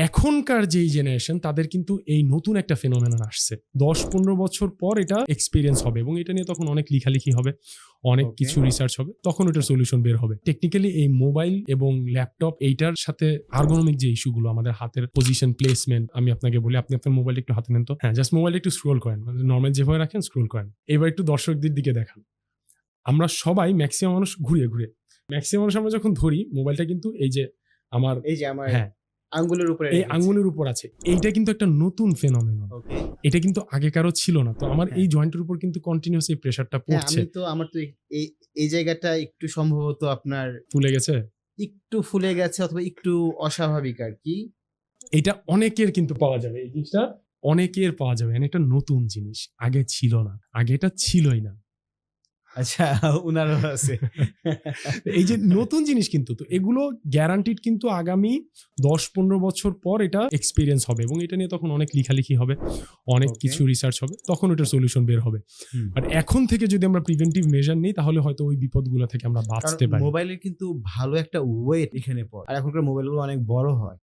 এখনকার যেই জেনারেশন তাদের কিন্তু এই নতুন একটা ফেনোমেনন আসছে। দশ পনেরো বছর পর এটা এক্সপিরিয়েন্স হবে এবং এটা নিয়ে তখন অনেক লেখালেখি হবে অনেক কিছু রিসার্চ হবে তখন ওটার সলিউশন বের হবে। টেকনিক্যালি এই মোবাইল এবং ল্যাপটপ এইটার সাথে আর্গোনমিক যে ইস্যুগুলো আমাদের হাতের পজিশন প্লেসমেন্ট আমি আপনাকে বলি আপনি আপনার মোবাইল একটু হাতে নেন তো। হ্যাঁ জাস্ট মোবাইল একটু স্ক্রোল করেন মানে নর্মাল যেভাবে রাখেন স্ক্রোল করেন। এবার একটু দর্শকদের দিকে দেখান। আমরা সবাই ম্যাক্সিমাম মানুষ ঘুরিয়ে ঘুরে ম্যাক্সিমাম মানুষ আমরা যখন ধরি মোবাইলটা কিন্তু এই যে আমার এই যে আমার হ্যাঁ আঙ্গুলের উপরে এই আঙ্গুলের উপর আছে। এইটা কিন্তু একটা নতুন ফেনোমেনন। এটা কিন্তু আগে কারও ছিল না। তো আমার হ্যাঁ। এই জয়েন্টের উপর কিন্তু এই প্রেসারটা হ্যাঁ পড়ছে। আমি তো আমার তো এই- এই জায়গাটা একটু সম্ভবত আপনার ফুলে গেছে? একটু ফুলে গেছে অথবা একটু অস্বাভাবিক আর কি। এটা অনেকের কিন্তু পাওয়া যাবে। এই জিনিসটা অনেকের পাওয়া যাবে। এটা নতুন জিনিস। আগে ছিল না। আগে এটা ছিলই না। আচ্ছা উনারও আছে। এই যে নতুন জিনিস কিন্তু তো এগুলো গ্যারান্টিড কিন্তু আগামী দশ পনেরো বছর পর এটা এক্সপিরিয়েন্স হবে এবং এটা নিয়ে তখন অনেক লেখালেখি হবে অনেক কিছু রিসার্চ হবে তখন ওটার সলিউশন বের হবে। আর এখন থেকে যদি আমরা প্রিভেন্টিভ মেজার নিই তাহলে হয়তো ওই বিপদগুলো থেকে আমরা বাঁচতে পারি। মোবাইলের কিন্তু ভালো একটা ওয়েট এখানে পড়ে। আর এখনকার মোবাইলগুলো অনেক বড় হয়।